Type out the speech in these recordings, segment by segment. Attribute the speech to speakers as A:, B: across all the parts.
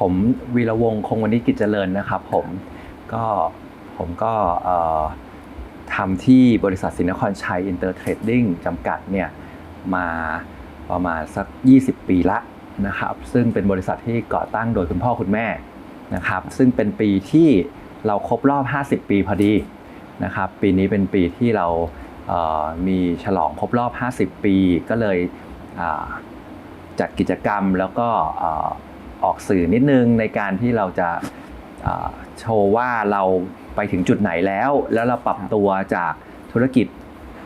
A: ผมวีระวงคงวันนี้กิจเจริญนะครับผมก็ผมก็ทำที่บริษัทสินครชัยอินเตอร์เทรดดิ้งจำกัดเนี่ยมาประมาณสัก 20 ปีละนะครับ ซึ่งเป็นบริษัทที่ก่อตั้งโดยคุณพ่อคุณแม่นะครับ ซึ่งเป็นปีที่เราครบรอบ 50 ปีพอดีนะครับ ปีนี้เป็นปีที่เราเอ่อมีฉลองครบรอบ 50 ปี ก็เลยจัดกิจกรรมแล้วก็ ออกสื่อนิดนึงในการที่เราจะโชว์ว่าเราไปถึงจุดไหนแล้ว แล้วเราปรับตัวจากธุรกิจ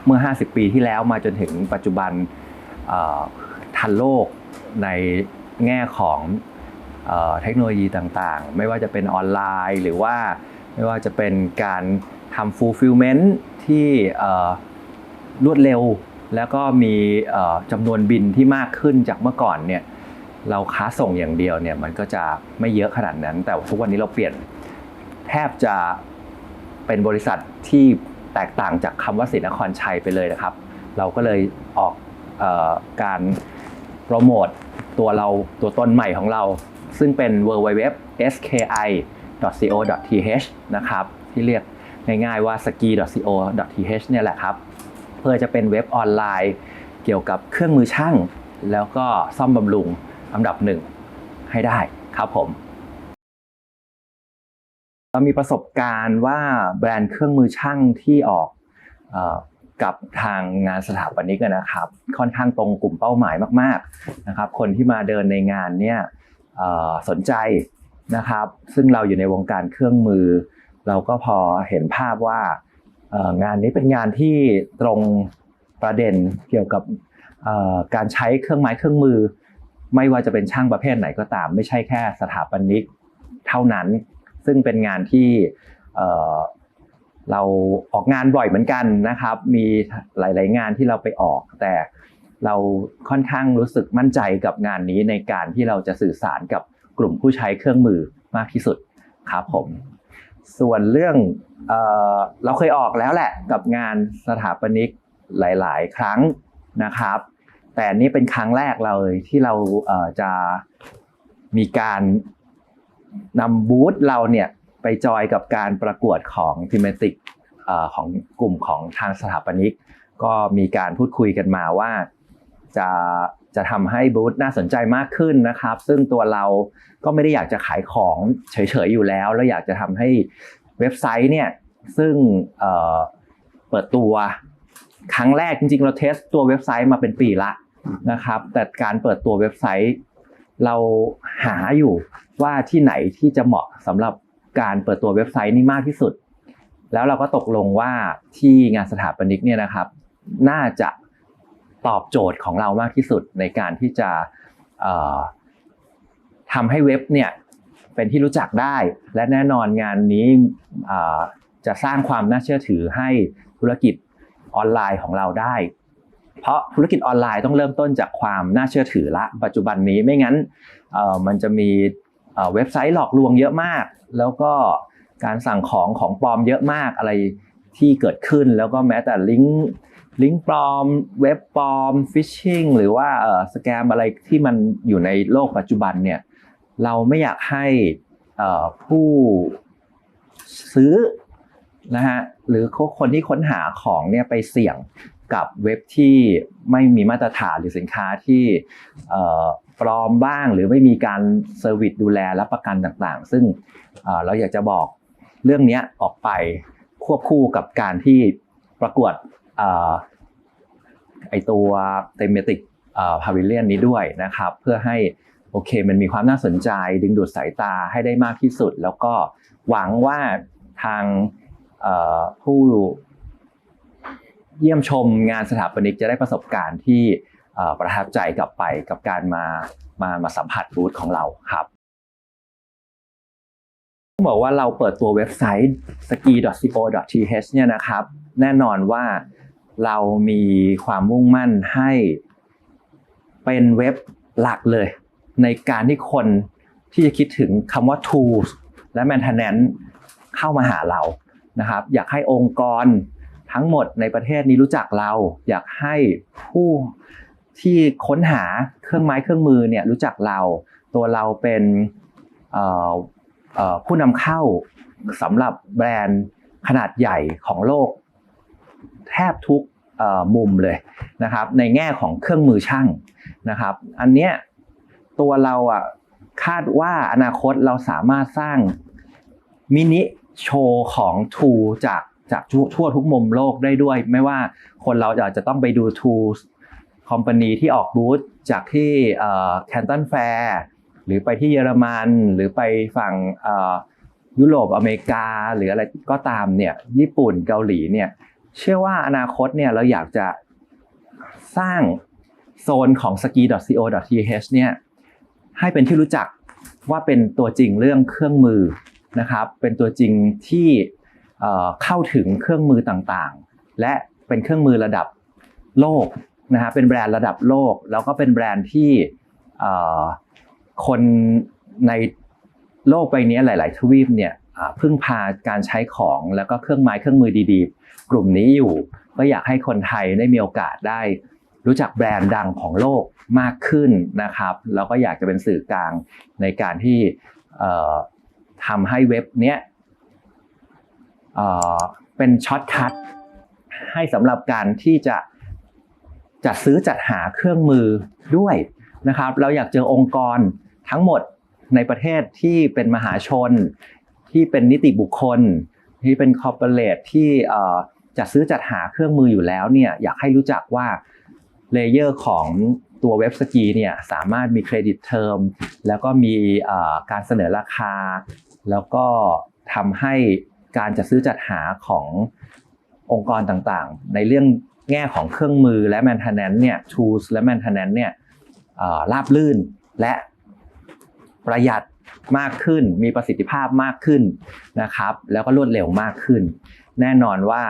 A: เมื่อ 50 ปีที่แล้วมาจนถึงปัจจุบันทันโลกในแง่ของเทคโนโลยีต่างๆ ไม่ว่าจะเป็นออนไลน์หรือว่าไม่ว่าจะเป็นการทำ fulfillment ที่รวดเร็ว แล้วก็มีจำนวนบินที่มากขึ้นจากเมื่อก่อนเนี่ย เราค้าส่งอย่างเดียวเนี่ยมันก็จะไม่เยอะขนาดนั้น แต่ทุกวันนี้เราเปลี่ยนแทบจะเป็นบริษัทที่แตกต่างจากคำว่าศรีนครชัยไปเลยนะครับ เราก็เลยออกออการโปรโมทตัวเราตัวตนใหม่ของเรา ซึ่งเป็น w w w s k i co th นะครับที่เรียกง่ายๆว่า ski co th เนี่ยแหละครับ เพื่อจะเป็นเว็บออนไลน์เกี่ยวกับเครื่องมือช่าง แล้วก็ซ่อมบำรุง อันดับหนึ่งให้ได้ครับผม เรามีประสบการณ์ว่าแบรนด์เครื่องมือช่างที่ออกกับทางงานสถาปนิกนะครับ ค่อนข้างตรงกลุ่มเป้าหมายมาก ๆนะครับ คนที่มาเดินในงานเนี่ยสนใจนะครับ ซึ่งเราอยู่ในวงการเครื่องมือ เราก็พอเห็นภาพว่างานนี้เป็นงานที่ตรงประเด็นเกี่ยวกับการใช้เครื่องไม้เครื่องมือ ไม่ว่าจะเป็นช่างประเภทไหนก็ตาม ไม่ใช่แค่สถาปนิกเท่านั้น ซึ่งเป็นงานที่เเราออกงานบ่อยเหมือนกันนะครับ มีหลาย ๆ งานที่เราไปออก แต่เราค่อนข้างรู้สึกมั่นใจกับงานนี้ในการที่เราจะสื่อสารกับกลุ่มผู้ใช้เครื่องมือมากที่สุดครับผม ส่วนเรื่องเออเราเคยออกแล้วแหละกับงานสถาปนิกหลาย ๆ ครั้งนะครับ แต่นี่เป็นครั้งแรกเราเลยที่เราเอ่อจะมีการนำบูธเราเนี่ยไปจอยกับการประกวดของทิมติกของกลุ่มของทางสถาปนิก ก็มีการพูดคุยกันมาว่าจะจะทำให้บูธน่าสนใจมากขึ้นนะครับ ซึ่งตัวเราก็ไม่ได้อยากจะขายของเฉยๆอยู่แล้ว แล้วอยากจะทำให้เว็บไซต์เนี่ยซึ่งเเปิดตัวครั้งแรกจริงๆ เราเทสตัวเว็บไซต์มาเป็นปีละ นะครับ แต่การเปิดตัวเว็บไซต์ เราหาอยู่ว่าที่ไหนที่จะเหมาะสำหรับการเปิดตัวเว็บไซต์นี่มากที่สุด แล้วเราก็ตกลงว่าที่งานสถาปนิกเนี่ยนะครับ น่าจะตอบโจทย์ของเรามากที่สุดในการที่จะทำให้เว็บเนี่ยเป็นที่รู้จักได้ และแน่นอนงานนี้จะสร้างความน่าเชื่อถือให้ธุรกิจออนไลน์ของเราได้ เพราะธุรกิจออนไลน์ต้องเริ่มต้นจากความน่าเชื่อถือละ ปัจจุบันนี้ไม่งั้นมันจะมีเว็บไซต์หลอกลวงเยอะมาก แล้วก็การสั่งของของปลอมเยอะมากอะไรที่เกิดขึ้นแล้วก็แม้แต่ลิงก์ลิงก์ปลอม เว็บปลอมฟิชชิงหรือว่าสแกมอะไรที่มันอยู่ในโลกปัจจุบันเนี่ยเราไม่อยากให้ผู้ซื้อนะฮะหรือคนที่ค้นหาของเนี่ยไปเสี่ยง กับเว็บที่ไม่มีมาตรฐานหรือสินค้าที่ปลอมบ้าง หรือไม่มีการเซอร์วิสดูแลรับประกันต่างๆ ซึ่งเเราอยากจะบอกเรื่องนี้ออกไปควบคู่กับการที่ประกวดออไอตัวเตมติกพาวิเลียนนี้ด้วยนะครับ เพื่อให้โอเคมันมีความน่าสนใจ ดึงดูดสายตาให้ได้มากที่สุด แล้วก็หวังว่าทางผู้ เยี่ยมชมงานสถาปนิกจะได้ประสบการณ์ที่ประทับใจกลับไปกับการมามามาสัมผัสบูธของเราครับต้องบอกว่าเราเปิดตัวเว็บไซต์ ski.co.th เนี่ยนะครับ แน่นอนว่าเรามีความมุ่งมั่นให้เป็นเว็บหลักเลย ในการที่คนที่จะคิดถึงคำว่า tools และ maintenance เข้ามาหาเรานะครับ อยากให้องค์กร ทั้งหมดในประเทศนี้รู้จักเรา อยากให้ผู้ที่ค้นหาเครื่องไม้เครื่องมือเนี่ยรู้จักเรา ตัวเราเป็นผู้นำเข้าสำหรับแบรนด์ขนาดใหญ่ของโลก แทบทุกมุมเลยนะครับ ในแง่ของเครื่องมือช่างนะครับ อันเนี้ยตัวเราอะคาดว่าอนาคตเราสามารถสร้างมินิโชว์ของทูจาก จากทั่วทุกมุมโลกได้ด้วย ไม่ว่าคนเราอาจจะต้องไปดูทูคอมพานีที่ออกบูธจากที่แคนตันแฟร์หรือไปที่เยอรมัน หรือไปฝั่งยุโรปอเมริกา หรืออะไรก็ตามเนี่ยญี่ปุ่นเกาหลีเนี่ยเชื่อว่าอนาคตเนี่ยเราอยากจะสร้างโซนของ ski.co.th เนี่ยให้เป็นที่รู้จักว่าเป็นตัวจริงเรื่องเครื่องมือนะครับ เป็นตัวจริงที่ เข้าถึงเครื่องมือต่างๆ และเป็นเครื่องมือระดับโลกนะฮะเป็นแบรนด์ระดับโลก แล้วก็เป็นแบรนด์ที่คนในโลกใบนี้หลาย ๆ ทวีปเนี่ยพึ่งพาการใช้ของแล้วก็เครื่องไม้เครื่องมือดีๆ กลุ่มนี้อยู่ ก็อยากให้คนไทยได้มีโอกาสได้ รู้จักแบรนด์ดังของโลกมากขึ้นนะครับแล้วก็อยากจะเป็นสื่อกลางในการที่ทำให้เว็บเนี้ย เป็นช็อตคัทให้สำหรับการที่จะจัดซื้อจัดหาเครื่องมือด้วยนะครับ เราอยากเจอองค์กรทั้งหมดในประเทศที่เป็นมหาชน ที่เป็นนิติบุคคล ที่เป็นคอร์ปอเรทที่เอ่จัดซื้อจัดหาเครื่องมืออยู่แล้วเนี่ยอยากให้รู้จักว่าเลเยอร์ของตัวเว็บสกีเนี่ยสามารถมีเครดิตเทอมแล้วก็มีการเสนอราคา แล้วก็ทำให้ การจัดซื้อจัดหาขององค์กรต่างๆ ในเรื่องแง่ของเครื่องมือและ maintenance เนี่ย tools และ maintenance เนี่ยราบลื่นและประหยัดมากขึ้น มีประสิทธิภาพมากขึ้นนะครับ แล้วก็รวดเร็วมากขึ้น แน่นอนว่า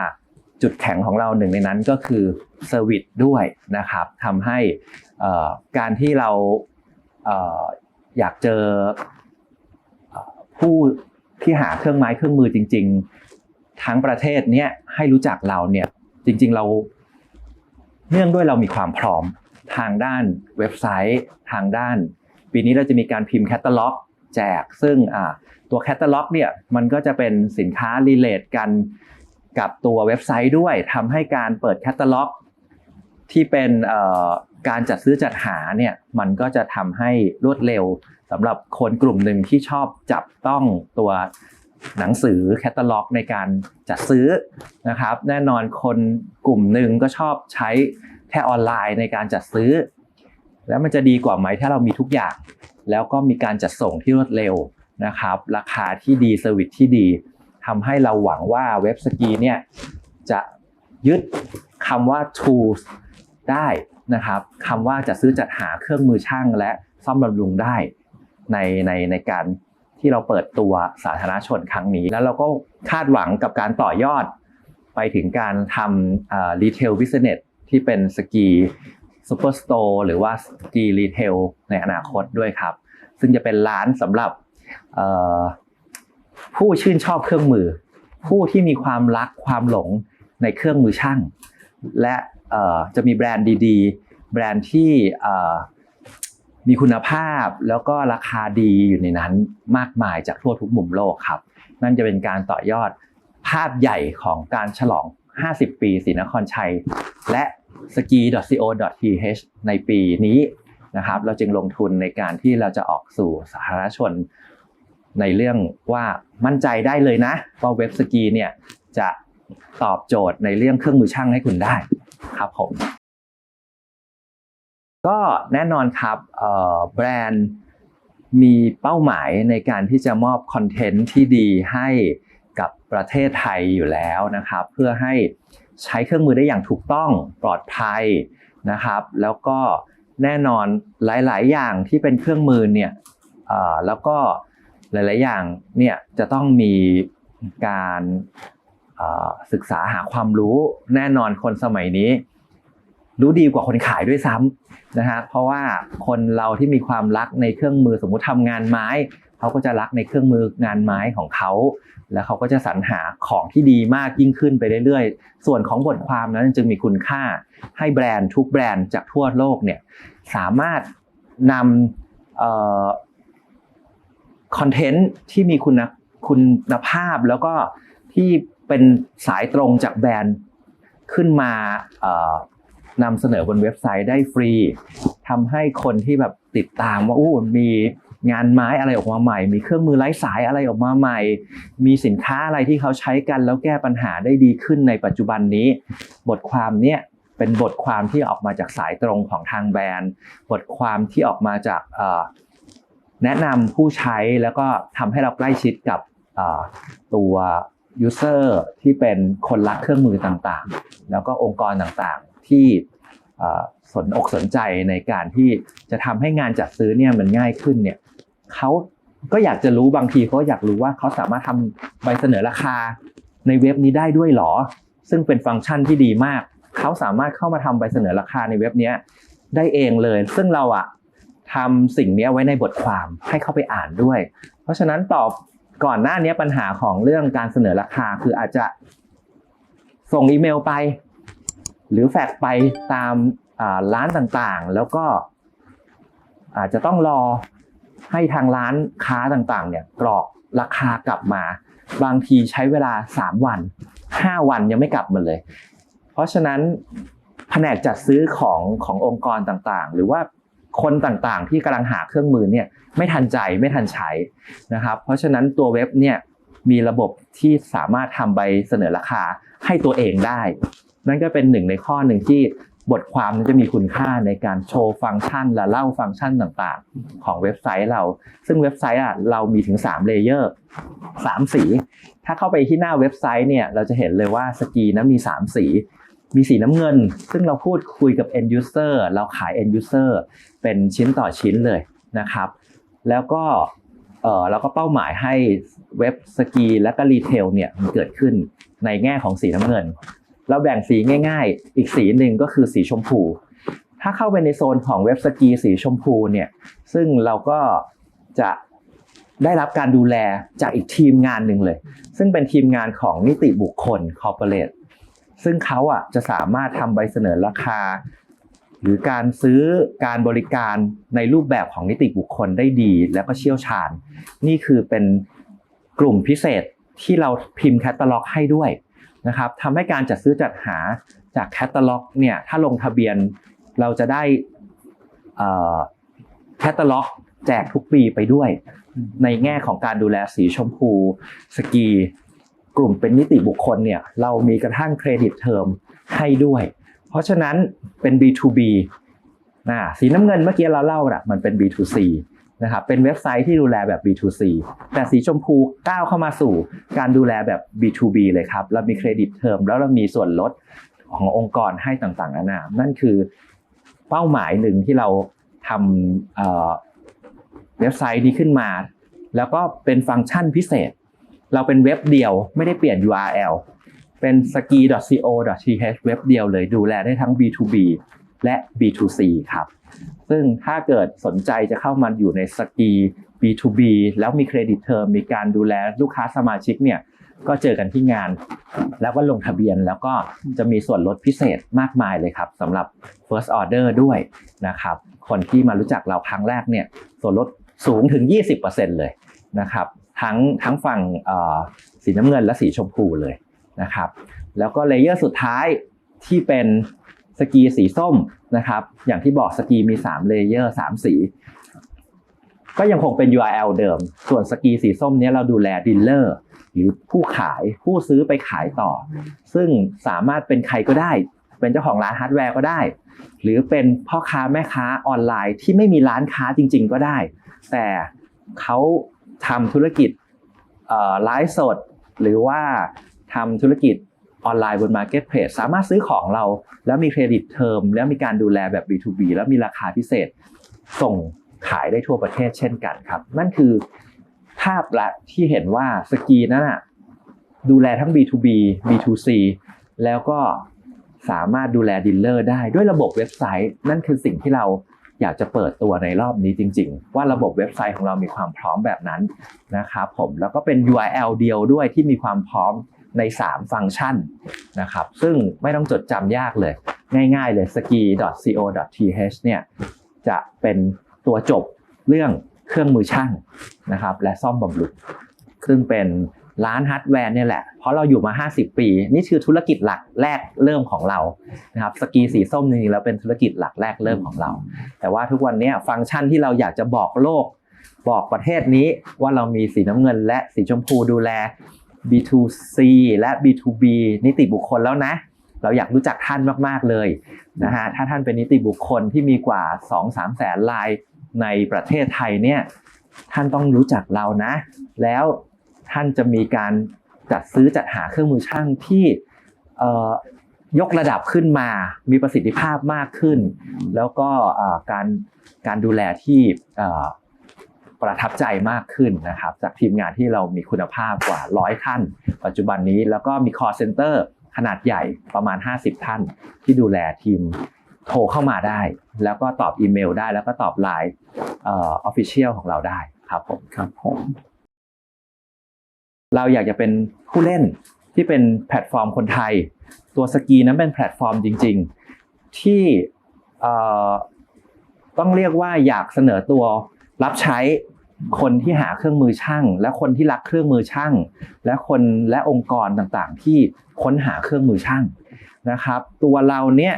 A: จุดแข็งของเราหนึ่งในนั้นก็คือเซอร์วิสด้วยนะครับทำให้การที่เราออยากเจอผู้ ที่หาเครื่องไม้เครื่องมือจริง ๆ ทั้งประเทศเนี้ยให้รู้จักเราเนี่ยจริง ๆเราเนื่องด้วยเรามีความพร้อมทางด้านเว็บไซต์ ทางด้าน ปีนี้เราจะมีการพิมพ์แคตตาล็อก แจก ซึ่งตัวแคตตาล็อกเนี่ยมันก็จะเป็นสินค้ารีเลทกันกับตัวเว็บไซต์ด้วยทำให้การเปิดแคตตาล็อก ที่เป็นการจัดซื้อจัดหาเนี่ยมันก็จะทำให้รวดเร็วสำหรับคนกลุ่มหนึ่งที่ชอบจับต้องตัวหนังสือแคตตาล็อก ในการจัดซื้อนะครับ แน่นอนคนกลุ่มหนึ่งก็ชอบใช้แค่ออนไลน์ในการจัดซื้อ แล้วมันจะดีกว่าไหมถ้าเรามีทุกอย่าง แล้วก็มีการจัดส่งที่รวดเร็วนะครับ ราคาที่ดีเซอร์วิสที่ดีทำให้เราหวังว่าเว็บสกีเนี่ยจะยึดคำว่า tools ได้นะครับคำว่าจะซื้อจัดหาเครื่องมือช่างและซ่อมบำรุงได้ในในในการที่เราเปิดตัวสาธารณชนครั้งนี้ แล้วเราก็คาดหวังกับการต่อยอด ไปถึงการทำรีเทลบิสเนสที่เป็นสกีซูเปอร์สโตร์หรือว่าสกีรีเทลในอนาคตด้วยครับ ซึ่งจะเป็นร้านสำหรับผู้ชื่นชอบเครื่องมือ ผู้ที่มีความรักความหลงในเครื่องมือช่าง และ จะมีแบรนด์ดีๆ แบรนด์ที่มีคุณภาพแล้วก็ราคาดีอยู่ในนั้นมากมายจากทั่วทุกมุมโลกครับ นั่นจะเป็นการต่อยอดภาพใหญ่ของการฉลอง 50 ปีศรีนครชัย และ ski.co.th ในปีนี้นะครับ เราจึงลงทุนในการที่เราจะออกสู่สาธารณชน ในเรื่องว่ามั่นใจได้เลยนะว่าเว็บสกีเนี่ยจะตอบโจทย์ในเรื่องเครื่องมือช่างให้คุณได้ ครับผมก็แน่นอนครับแบรนด์มีเป้าหมายในการที่จะมอบคอนเทนต์ที่ดีให้กับประเทศไทยอยู่แล้วนะครับ เพื่อให้ใช้เครื่องมือได้อย่างถูกต้องปลอดภัยนะครับ แล้วก็แน่นอนหลาย ๆ อย่างที่เป็นเครื่องมือเนี่ยแล้วก็หลาย ๆ อย่างเนี่ยจะต้องมีการ ศึกษาหาความรู้แน่นอนคนสมัยนี้ รู้ดีกว่าคนขายด้วยซ้ำนะฮะเพราะว่าคนเราที่มีความรักในเครื่องมือสมมุติทำงานไม้เขาก็จะรักในเครื่องมืองานไม้ของเขาแล้วเขาก็จะสรรหาของที่ดีมากยิ่งขึ้นไปเรื่อยๆ ส่วนของบทความนั้นจึงมีคุณค่าให้แบรนด์ทุกแบรนด์จากทั่วโลกเนี่ยสามารถนำคอนเทนต์ที่มีคุณคุณภาพแล้วก็ที่ เป็นสายตรงจากแบรนด์ขึ้นมานำเสนอบนเว็บไซต์ได้ฟรีทำให้คนที่แบบติดตามว่าอู้มีงานไม้อะไรออกมาใหม่ มีเครื่องมือไร้สายอะไรออกมาใหม่ มีสินค้าอะไรที่เขาใช้กันแล้วแก้ปัญหาได้ดีขึ้นในปัจจุบันนี้ บทความเนี้ยเป็นบทความที่ออกมาจากสายตรงของทางแบรนด์ บทความที่ออกมาจากแนะนำผู้ใช้แล้วก็ทำให้เราใกล้ชิดกับตัว ยูเอ่อตัว user ที่เป็นคนรักเครื่องมือต่างๆ แล้วก็องค์กรต่างๆ ที่สนอกสนใจในการที่จะทำให้งานจัดซื้อเนี่ยมันง่ายขึ้นเนี่ยเขาก็อยากจะรู้บางทีเขาอยากรู้ว่าเขาสามารถทำใบเสนอราคาในเว็บนี้ได้ด้วยหรอ ซึ่งเป็นฟังก์ชันที่ดีมาก เขาสามารถเข้ามาทำใบเสนอราคาในเว็บนี้ได้เองเลย ซึ่งเราอะทำสิ่งนี้ไว้ในบทความให้เข้าไปอ่านด้วย เพราะฉะนั้นตอบ ก่อนหน้านี้ปัญหาของเรื่องการเสนอราคาคืออาจจะส่งอีเมลไป หรือแฟกไปตามร้านต่างๆ แล้วก็อาจจะต้องรอให้ทางร้านค้าต่างๆ เนี่ยกรอกราคากลับมา บางทีใช้เวลา 3 วัน 5 วันยังไม่กลับมาเลย เพราะฉะนั้นแผนกจัดซื้อของขององค์กรต่างๆ หรือว่า คนต่างๆ ที่กำลังหาเครื่องมือเนี่ยไม่ทันใจไม่ทันใช้นะครับ เพราะฉะนั้นตัวเว็บเนี่ยมีระบบที่สามารถทำใบเสนอราคาให้ตัวเองได้ นั่นก็เป็นหนึ่งในข้อหนึ่งที่บทความนั้นจะมีคุณค่าในการโชว์ฟังก์ชันและเล่าฟังก์ชันต่างๆ ของเว็บไซต์เรา ซึ่งเว็บไซต์อะเรามีถึง3เลเยอร์3สี ถ้าเข้าไปที่หน้าเว็บไซต์เนี่ยเราจะเห็นเลยว่าสกีนั้นมี 3 สี มีสีน้ำเงิน ซึ่งเราพูดคุยกับ end user เราขาย end user เป็นชิ้นต่อชิ้นเลยนะครับ แล้วก็เออเราก็เป้าหมายให้เว็บสกีและก็รีเทลเนี่ยมันเกิดขึ้นในแง่ของสีน้ำเงิน เราแบ่งสีง่าย ๆ อีกสีหนึ่งก็คือสีชมพู ถ้าเข้าไปในโซนของเว็บสกีสีชมพูเนี่ยซึ่งเราก็จะได้รับการดูแลจากอีกทีมงานหนึ่งเลย ซึ่งเป็นทีมงานของนิติบุคคลคอร์เปอเรทซึ่งเขาอะจะสามารถทำใบเสนอราคา หรือการซื้อการบริการในรูปแบบของนิติบุคคลได้ดี แล้วก็เชี่ยวชาญ นี่คือเป็นกลุ่มพิเศษที่เราพิมพ์แคตตาล็อกให้ด้วยนะครับทำให้การจัดซื้อจัดหาจากแคตตาล็อกเนี่ยถ้าลงทะเบียนเราจะได้แคตตาล็อกแจกทุกปีไปด้วย ในแง่ของการดูแลสีชมพู สกี กลุ่มเป็นนิติบุคคลเนี่ยเรามีกระทั่งเครดิตเทอมให้ด้วย เพราะฉะนั้นเป็น B2B นะสีน้ำเงินเมื่อกี้เราเล่าอะมันเป็น B2C นะครับเป็นเว็บไซต์ที่ดูแลแบบ B2C แต่สีชมพูก้าวเข้ามาสู่การดูแลแบบ B2B เลยครับ เรามีเครดิตเทอมแล้วเรามีส่วนลดขององค์กรให้ต่างๆนานานั่นคือเป้าหมายหนึ่งที่เราทำเอ่อเว็บไซต์นี้ขึ้นมา แล้วก็เป็นฟังก์ชันพิเศษ เราเป็นเว็บเดียวไม่ได้เปลี่ยน URL เป็น ski.co.th เว็บเดียวเลยดูแลได้ทั้ง B2B และ B2C ครับ ซึ่งถ้าเกิดสนใจจะเข้ามาอยู่ในสกี B2B แล้วมีเครดิตเทอมมีการดูแลลูกค้าสมาชิกเนี่ยก็เจอกันที่งาน แล้วก็ลงทะเบียนแล้วก็จะมีส่วนลดพิเศษมากมายเลยครับสำหรับ first order ด้วยนะครับ คนที่มารู้จักเราครั้งแรกเนี่ยส่วนลดสูงถึง 20%เลยนะครับ ทั้งทั้งฝั่งสีน้ำเงินและสีชมพูเลย นะครับ แล้วก็เลเยอร์สุดท้ายที่เป็นสกีสีส้มนะครับ อย่างที่บอกสกีมี3เลเยอร์3สี ก็ยังคงเป็น URL เดิม ส่วนสกีสีส้มนี้เราดูแลดีลเลอร์หรือผู้ขายผู้ซื้อไปขายต่อ ซึ่งสามารถเป็นใครก็ได้ เป็นเจ้าของร้านฮาร์ดแวร์ก็ได้ หรือเป็นพ่อค้าแม่ค้าออนไลน์ที่ไม่มีร้านค้าจริง ๆ ก็ได้ แต่เขาทำธุรกิจไลฟ์สด หรือว่า ทำธุรกิจออนไลน์บน Marketplace สามารถซื้อของเรา แล้วมีเครดิตเทอมแล้วมีการดูแลแบบ B2B แล้วมีราคาพิเศษ ส่งขายได้ทั่วประเทศเช่นกันครับ นั่นคือภาพละที่เห็นว่าสกีนั้นน่ะดูแลทั้ง B2B B2C แล้วก็สามารถดูแลดีลเลอร์ได้ด้วยระบบเว็บไซต์ นั่นคือสิ่งที่เราอยากจะเปิดตัวในรอบนี้จริง ๆ ว่าระบบเว็บไซต์ของเรามีความพร้อมแบบนั้นนะครับผมแล้วก็เป็น URL เดียวด้วยที่มีความพร้อม ใน 3 ฟังก์ชันนะครับ ซึ่งไม่ต้องจดจำยากเลย ง่ายๆเลย ski.co.th เนี่ยจะเป็นตัวจบเรื่องเครื่องมือช่างนะครับ และซ่อมบำรุงซึ่งเป็นร้านฮาร์ดแวร์เนี่ยแหละ เพราะเราอยู่มา 50 ปี นี่คือธุรกิจหลักแรกเริ่มของเรานะครับสกีสีส้มจริงๆแล้วเป็นธุรกิจหลักแรกเริ่มของเรา แต่ว่าทุกวันนี้ฟังก์ชันที่เราอยากจะบอกโลก บอกประเทศนี้ว่าเรามีสีน้ำเงินและสีชมพูดูแล B2C และ B2B นิติบุคคลแล้วนะ เราอยากรู้จักท่านมาก ๆ เลยนะฮะ ถ้าท่านเป็นนิติบุคคลที่มีกว่า 2-3 แสนรายในประเทศไทยเนี่ย ท่านต้องรู้จักเรานะ แล้วท่านจะมีการจัดซื้อจัดหาเครื่องมือช่างที่เอ่อยกระดับขึ้นมา มีประสิทธิภาพมากขึ้น แล้วก็การการดูแลที่เประทับใจมากขึ้นนะครับ จากทีมงานที่เรามีคุณภาพกว่าร้อยท่าน ปัจจุบันนี้แล้วก็มี call center ขนาดใหญ่ประมาณ 50 ท่าน ที่ดูแลทีมโทรเข้ามาได้ แล้วก็ตอบอีเมลได้แล้วก็ตอบไลน์เออฟฟิเชียลของเราได้ครับผม
B: ครับผม
A: เราอยากจะเป็นผู้เล่นที่เป็นแพลตฟอร์มคนไทย ตัวสกีนั้นเป็นแพลตฟอร์มจริง ๆ ที่เอ่อต้องเรียกว่าอยากเสนอตัวรับใช้ คนที่หาเครื่องมือช่าง และคนที่รักเครื่องมือช่าง และคนและองค์กรต่างๆ ที่ค้นหาเครื่องมือช่างนะครับ ตัวเราเนี่ย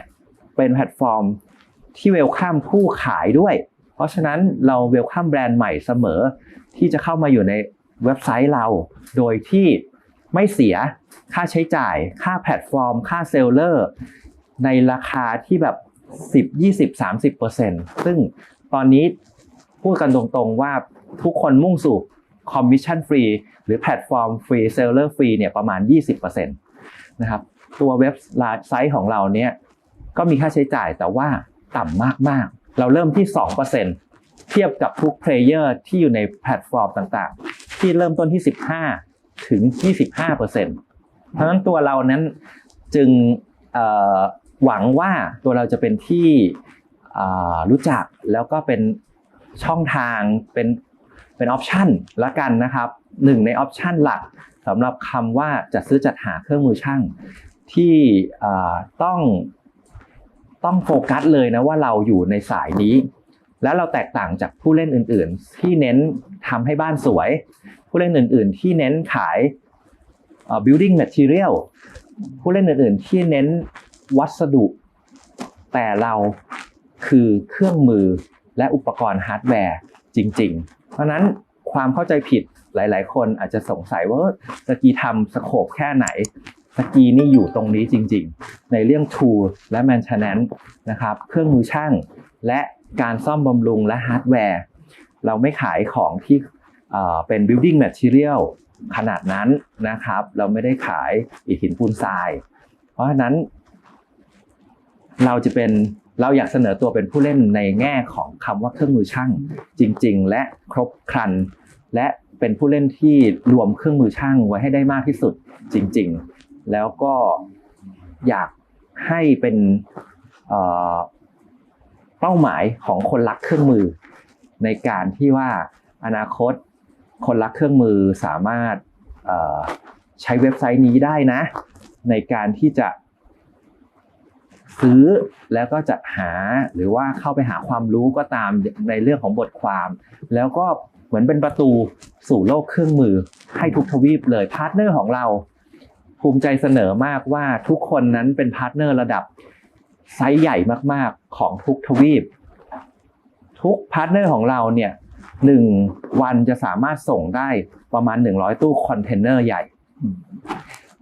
A: เป็นแพลตฟอร์มที่เวลคัมผู้ขายด้วย เพราะฉะนั้นเราเวลคัมแบรนด์ใหม่เสมอ ที่จะเข้ามาอยู่ในเว็บไซต์เรา โดยที่ไม่เสียค่าใช้จ่าย ค่าแพลตฟอร์ม ค่าเซลเลอร์ ในราคาที่แบบ 10 20 30ซึ่งตอนนี้พูดกันตรงๆว่า ทุกคนมุ่งสู่คอมมิชชั่นฟรีหรือแพลตฟอร์มฟรีเซลเลอร์ฟรีเนี่ยประมาณ 20%นะครับตัวเว็บไซต์ของเราเนี่ยก็มีค่าใช้จ่ายแต่ว่าต่ำมากๆ เราเริ่มที่ 2%เทียบกับทุกเพลเยอร์ที่อยู่ในแพลตฟอร์มต่างๆ ที่เริ่มต้นที่ 15 ถึง 25%เพราะฉะนั้นตัวเรานั้นจึงหวังว่าตัวเราจะเป็นที่รู้จักแล้วก็เป็นช่องทางเป็น เป็นออปชันละกันนะครับหนึ่งในออปชันหลักสำหรับคำว่าจะซื้อจัดหาเครื่องมือช่าง ที่ต้องต้องโฟกัสเลยนะว่าเราอยู่ในสายนี้ แล้วเราแตกต่างจากผู้เล่นอื่น ๆ ที่เน้นทำให้บ้านสวย ผู้เล่นอื่น ๆ ที่เน้นขาย building material ผู้เล่นอื่น ๆ ที่เน้นวัสดุ แต่เราคือเครื่องมือและอุปกรณ์ฮาร์ดแวร์จริง ๆ เพราะนั้นความเข้าใจผิดหลาย ๆ คนอาจจะสงสัยว่าสกีทำสโคปแค่ไหนสกีนี่อยู่ตรงนี้จริง ๆ ในเรื่อง tool และ maintenance นะครับเครื่องมือช่าง และการซ่อมบำรุงและฮาร์ดแวร์ เราไม่ขายของที่เอ่อเป็น building material ขนาดนั้นนะครับ เราไม่ได้ขายอิฐหินปูนทราย เพราะฉะนั้นเราจะเป็น เราอยากเสนอตัวเป็นผู้เล่นในแง่ของคำว่าเครื่องมือช่างจริง ๆ และครบครัน และเป็นผู้เล่นที่รวมเครื่องมือช่างไว้ให้ได้มากที่สุดจริง ๆ แล้วก็อยากให้เป็นเป้าหมายของคนรักเครื่องมือ ในการที่ว่าอนาคตคนรักเครื่องมือสามารถใช้เว็บไซต์นี้ได้นะ ในการที่จะ ซื้อแล้วก็จัดหาหรือว่าเข้าไปหาความรู้ก็ตามในเรื่องของบทความ แล้วก็เหมือนเป็นประตูสู่โลกเครื่องมือให้ทุกทวีปเลยพาร์ทเนอร์ของเรา ภูมิใจเสนอมากว่าทุกคนนั้นเป็นพาร์ทเนอร์ระดับไซส์ใหญ่มากๆของทุกทวีป ทุกพาร์ทเนอร์ของเราเนี่ยหนึ่งวันจะสามารถส่งได้ประมาณ 100 ตู้คอนเทนเนอร์ใหญ่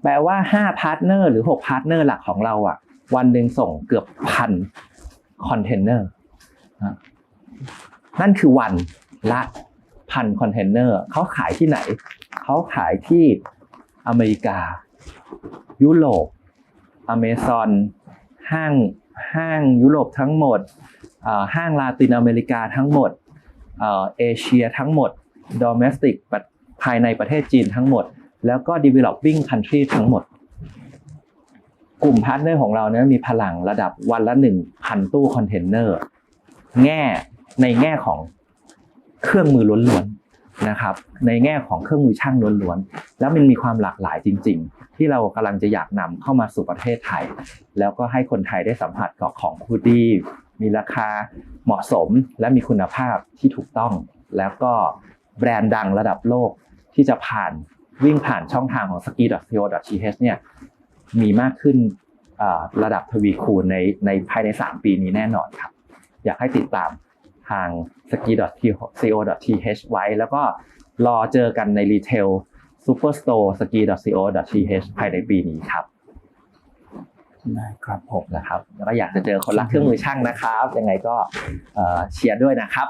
A: แปลว่า5พาร์ทเนอร์หรือ6พาร์ทเนอร์หลักของเราอะ วันหนึ่งส่งเกือบพันคอนเทนเนอร์นั่นคือวันละพันคอนเทนเนอร์เขาขายที่ไหน เขาขายที่อเมริกา ยุโรปอเมซอนห้างห้างยุโรปทั้งหมดห้างลาตินอเมริกาทั้งหมดเอเอเชียทั้งหมด domestic ภายในประเทศจีนทั้งหมด แล้วก็ developing country ทั้งหมด กลุ่มพาร์ทเนอร์ของเราเนี่ยมีพลังระดับวันละหนึ่งพันตู้คอนเทนเนอร์แง่ในแง่ของเครื่องมือล้วนๆนะครับ ในแง่ของเครื่องมือช่างล้วนๆแล้วมันมีความหลากหลายจริง ๆ ที่เรากำลังจะอยากนำเข้ามาสู่ประเทศไทย แล้วก็ให้คนไทยได้สัมผัสกับของผู้ดีมีราคาเหมาะสมและมีคุณภาพที่ถูกต้อง แล้วก็แบรนด์ดังระดับโลกที่จะผ่านวิ่งผ่านช่องทางของ ski.co.th เนี่ย มีมากขึ้นอ่าระดับทวีคูณในในภายใน 3 ปีนี้แน่นอนครับ อยากให้ติดตามทาง ski.co.th ไว้ แล้วก็รอเจอกันในรีเทล Superstore ski.co.th ภายในปีนี้ครับ
B: ได้ครับผม
A: นะครับ แล้วก็อยากจะเจอคนรักเครื่องมือช่างนะครับ ยังไงก็เอ่อเชียร์ด้วยนะครับ